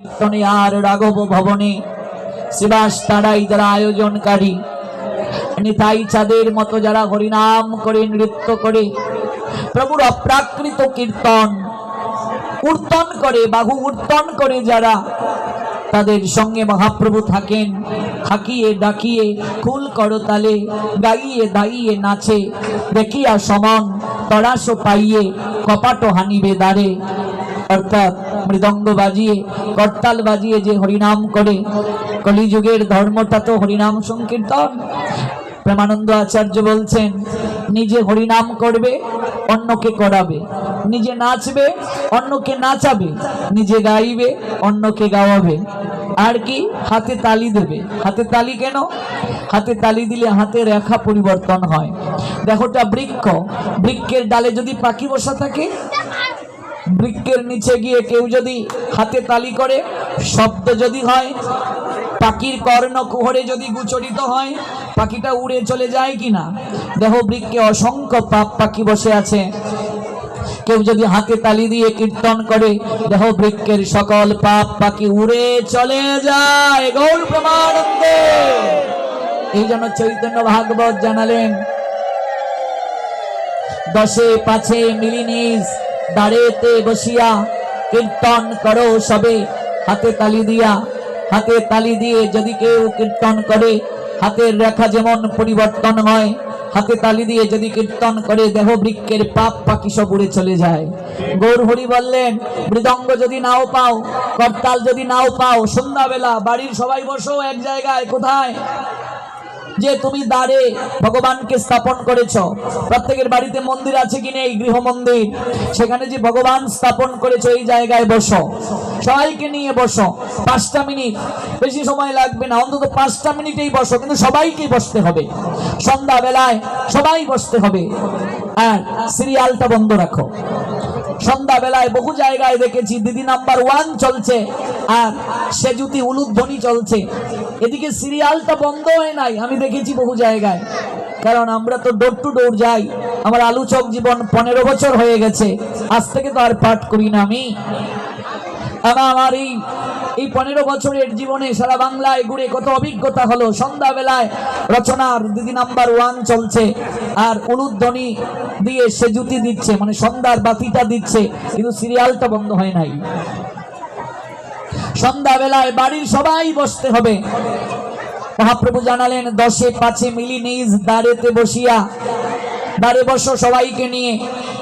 আর রাঘব ভবনে শিবাস তারাই যারা আয়োজনকারী নিতাই চাঁদের মতো যারা হরিনাম করে নৃত্য করে, প্রভুর অপ্রাকৃত কীর্তন কীর্তন করে, বাহু কীর্তন করে যারা তাদের সঙ্গে মহাপ্রভু থাকেন, হাকিয়ে, ডাকিয়ে কুল করতালে গাইয়ে, দাইয়ে, নাচে, দেখিয়া সমন তরাস পাইয়ে কপাট হানিবে দ্বারে অর্থাৎ মৃদঙ্গ বাজিয়ে, করতাল বাজিয়ে যে হরিনাম করে, কলিযুগের ধর্মটা তো হরিনাম সংকীর্তন। প্রেমানন্দ আচার্য বলছেন, নিজে হরিনাম করবে, অন্যকে করাবে। নিজে নাচবে, অন্যকে নাচাবে। নিজে গাইবে, অন্যকে গাওয়াবে। আর কি? হাতে তালি দেবে। হাতে তালি কেন? হাতে তালি দিলে হাতে রেখা পরিবর্তন হয়। দেখোটা বৃক্ষ। বৃক্ষের ডালে যদি পাখি বসা থাকে বৃক্ষের নিচে গিয়ে কেউ যদি হাতে তালি করে, শব্দ যদি হয়, পাখির কর্ণ কুহরে যদি গুচরিত হয়, পাখিটা উড়ে চলে যায় কিনা? দেহ বৃক্ষে অসংখ্য পাপ পাখি বসে আছে। কেউ যদি হাতে তালি দিয়ে কীর্তন করে, দেহ বৃক্ষের সকল পাপ পাখি উড়ে চলে যায়। গৌর প্রমানন্দে! এই জন্য চৈতন্য ভাগবত জানালেন, দশে পাছে মিলিনিস দাঁড়েতে বসিয়া কীর্তন করো সবে। হাতে তালি দিয়া, হাতে তালি দিয়ে যদি কেউ কীর্তন করে, হাতের রেখা যেমন পরিবর্তন হয়, হাতে তালি দিয়ে যদি কীর্তন করে দেহ বৃক্ষের পাপ পাখি সব চলে যায়। গৌর হরি বললেন, মৃদঙ্গ যদি নাও পাও, করতাল যদি নাও পাও, সন্ধ্যাবেলা বাড়ির সবাই বসো এক জায়গায়, কোথায়? যে তুমি দ্বারে ভগবানকে স্থাপন করেছ। প্রত্যেকের বাড়িতে মন্দির আছে কি নেই? গৃহ মন্দির। সেখানে যে ভগবান স্থাপন করেছ, এই জায়গায় বসো। সবাইকে নিয়ে বসো। পাঁচটা মিনিট। বেশি সময় লাগবে না। অন্তত পাঁচটা মিনিটেই বসো, কিন্তু সবাইকেই বসতে হবে। সন্ধ্যা বেলায় সবাই বসতে হবে। আর সিরিয়ালটা বন্ধ রাখো। সন্ধ্যাবেলায় বহু জায়গায় দেখেছি, দিদি নাম্বার ওয়ান চলছে, আর সে সেজুতি উলুধ্বনি চলছে। এদিকে সিরিয়ালটা বন্ধ হয় নাই, আমি দেখেছি বহু জায়গায়। কারণ আমরা তো ডোর টু ডোর যাই, আমার আলোচক জীবন পনেরো বছর হয়ে গেছে, আজ থেকে তো আর পাঠ করি না আমি। আমার এই পনেরো বছরের জীবনে সারা বাংলায় ঘুরে কত অভিজ্ঞতা হলো। সন্ধ্যাবেলায় রচনার দিদি নাম্বার ওয়ান চলছে, আর উলুধ্বনি দিয়ে সে জুতি দিচ্ছে মানে সন্ধ্যার বাতিটা দিচ্ছে, কিন্তু সিরিয়ালটা বন্ধ হয় নাই। সন্ধ্যাবেলায় বাড়ির সবাই বসতে হবে। মহাপ্রভু জানালেন, দশে পাঁচে মিলি নিজ দাঁড়েতে বসিয়া বসো সবাইকে নিয়ে।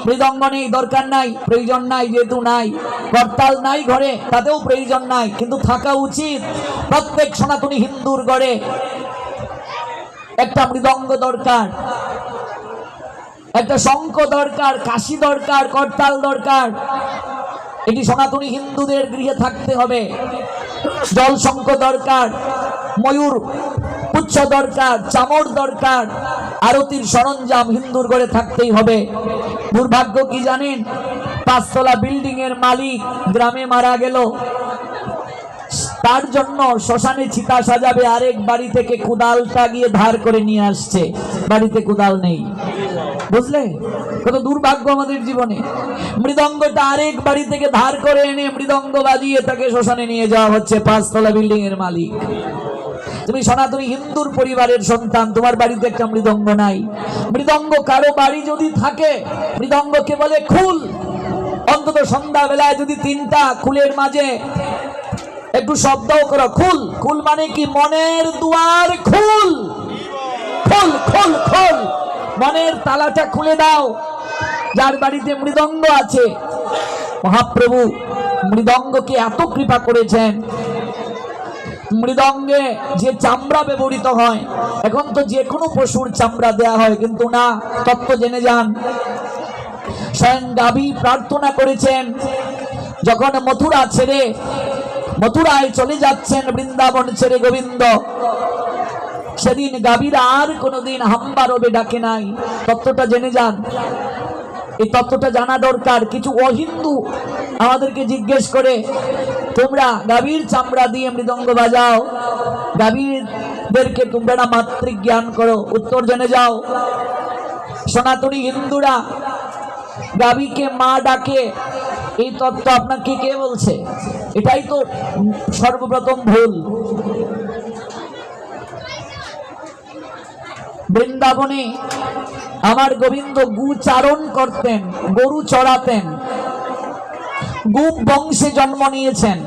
মৃদঙ্গ নেই, দরকার নাই, প্রয়োজন নাই, যেহেতু নাই। করতাল নাই ঘরে, তাতেও প্রয়োজন নাই, কিন্তু থাকা উচিত। প্রত্যেক সনাতনী হিন্দুর ঘরে একটা মৃদঙ্গ দরকার, একটা শঙ্খ দরকার, কাশি দরকার, করতাল দরকার। এটি সনাতনী হিন্দুদের গৃহে থাকতে হবে। জল শঙ্খ দরকার, ময়ূর পুচ্ছ দরকার, চামর দরকার। আরতির সরঞ্জাম হিন্দুর ঘরে থাকতেই হবে। দুর্ভাগ্য কি জানেন? পাঁচতলা বিল্ডিং এর মালিক গ্রামে মারা গেল। তার জন্য শ্মশানে চিতা সাজাবে, আরেক বাড়ি থেকে কুদালটা গিয়ে ধার করে নিয়ে আসছে। বাড়িতে কুদাল নেই। বুঝলে? কত দুর্ভাগ্য আমাদের জীবনে। মৃদঙ্গটা আরেক বাড়ি থেকে ধার করে এনে মৃদঙ্গ বাজিয়ে তাকে শ্মশানে নিয়ে যাওয়া হচ্ছে পাঁচতলা বিল্ডিং এর মালিক। তুমি সনাতনী হিন্দুর পরিবারের সন্তান, তোমার বাড়িতে একটা মৃদঙ্গ নাই। মৃদঙ্গ কারও বাড়ি যদি থাকে, মৃদঙ্গকে বলে খুল। অন্তত সন্ধ্যা বেলায় যদি তিনটা খুলের মাঝে একটু শব্দও করো, খুল। খুল মানে কি? মনের দুয়ার খুল। খুল খুল খুল। মনের তালাটা খুলে দাও। যার বাড়িতে মৃদঙ্গ আছে, মহাপ্রভু মৃদঙ্গকে এত কৃপা করেছেন মৃদঙ্গে যে চামড়া ব্যবহৃত হয়, এখন তো যে কোনো পশুর চামড়া দেয়া হয়, কিন্তু না, তত্ত্ব জেনে যান। স্বয়ং গাভী প্রার্থনা করেছেন, যখন মথুরা ছেড়ে মথুরায় চলে যাচ্ছেন বৃন্দাবন ছেড়ে গোবিন্দ, সেদিন গাভীরা আর কোনোদিন হাম্বা রবে ডাকে নাই। তত্ত্বটা জেনে যান। এই তত্ত্বটা জানা দরকার। কিছু অহিন্দু আমাদেরকে জিজ্ঞেস করে তোমরা গাভীর চামড়া দিয়ে মৃদঙ্গ বাজাও। গাভীরদেরকে তোমরা মাতৃ জ্ঞান করো। উত্তর জেনে যাও। সনাতনী হিন্দুরা গাভীকে মা ডাকে। এই তত্ত্ব আপনাকে কে বলছে? এটাই তো সর্বপ্রথম ভুল। বৃন্দাবনে আমার গোবিন্দ গু চারণ করতেন, গরু চড়াতেন। গুপ বংশে জন্ম নিয়েছেন।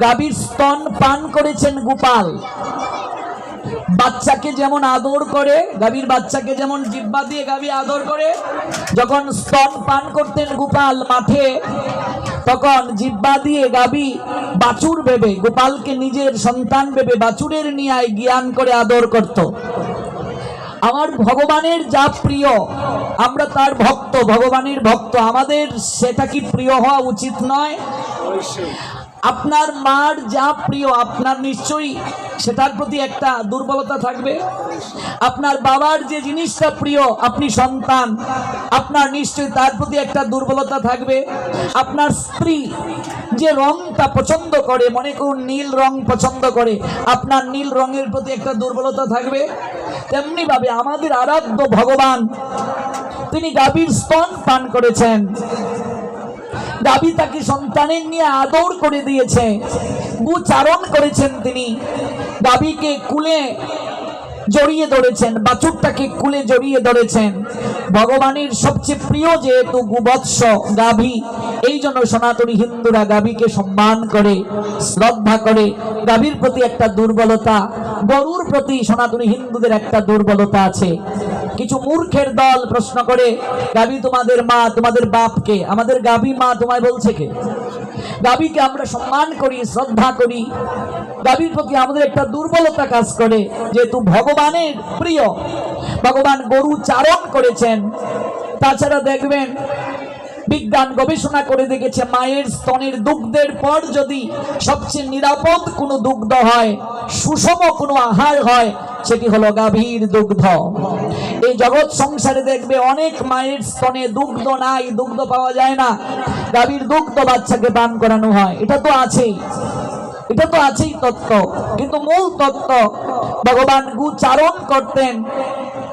গাভীর স্তন পান করেছেন গোপাল। বাচ্চাকে যেমন আদর করে, গাভীর বাচ্চাকে যেমন জিব্বা দিয়ে গাভী আদর করে, যখন স্তন পান করতেন গোপাল মাঠে, তখন জিব্বা দিয়ে গাবি বাছুর ভেবে গোপালকে নিজের সন্তান ভেবে বাছুরের নিয়ে জ্ঞান করে আদর করত। আমার ভগবানের যা প্রিয়, আমরা তার ভক্ত, ভগবানের ভক্ত। আমাদের সেটা কি প্রিয় হওয়া উচিত নয়? আপনার মার যা প্রিয়, আপনার নিশ্চয়ই সেটার প্রতি একটা দুর্বলতা থাকবে। আপনার বাবার যে জিনিসটা প্রিয়, আপনি সন্তান, আপনার নিশ্চয়ই তার প্রতি একটা দুর্বলতা থাকবে। আপনার স্ত্রী যে রংটা পছন্দ করে, মনে করুন নীল রং পছন্দ করে, আপনার নীল রঙের প্রতি একটা দুর্বলতা থাকবে। তেমনিভাবে আমাদের আরাধ্য ভগবান, তিনি গাভীর স্তন পান করেছেন। দাবি তাকে সন্তানের নিয়ে আদর করে দিয়েছে। উচ্চারণ করেছেন তিনি। দাবিকে কুলে জড়িয়ে ধরেছেন বাছুরটাকে কুলে জড়িয়ে ধরেছেন। ভগবানের সবচেয়ে প্রিয় যেহেতু গুবৎস গাভী, এই জন্য সনাতনী হিন্দুরা গাভীকে সম্মান করে, শ্রদ্ধা করে। গাভীর প্রতি একটা দুর্বলতা, গরুর প্রতি সনাতনী হিন্দুদের একটা দুর্বলতা আছে। কিছু মূর্খের দল প্রশ্ন করে, গাভী তোমাদের মা, তোমাদের বাপকে, আমাদের গাভী মা তোমায় বলছে কে? গাভীকে আমরা সম্মান করি, শ্রদ্ধা করি। গাভীর প্রতি আমাদের একটা দুর্বলতা কাজ করে, যেহেতু ভগবানের প্রিয়, ভগবান গরু চারণ করেছেন, তাছাড়া দেখবেন বিজ্ঞান গবেষণা করে দেখেছে মায়ের স্তনের দুগ্ধের পর যদি সবচেয়ে নিরাপদ কোনো দুগ্ধ হয়, সুষম কোনো আহার হয়, সেটি হলো গাভীর দুগ্ধ। এই জগৎ সংসারে দেখবে অনেক মায়ের স্তনে দুগ্ধ নাই, দুগ্ধ পাওয়া যায় না। গাভীর দুগ্ধ বাচ্চাকে পান করানো হয়, এটা তো আছেই। এটা তো আছেই তত্ত্ব। কিন্তু মূল তত্ত্ব, ভগবান গু চারণ করতেন।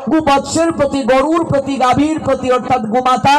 গু বৎসের প্রতি, গরুর প্রতি, গাভীর প্রতি, অর্থাৎ গোমাতা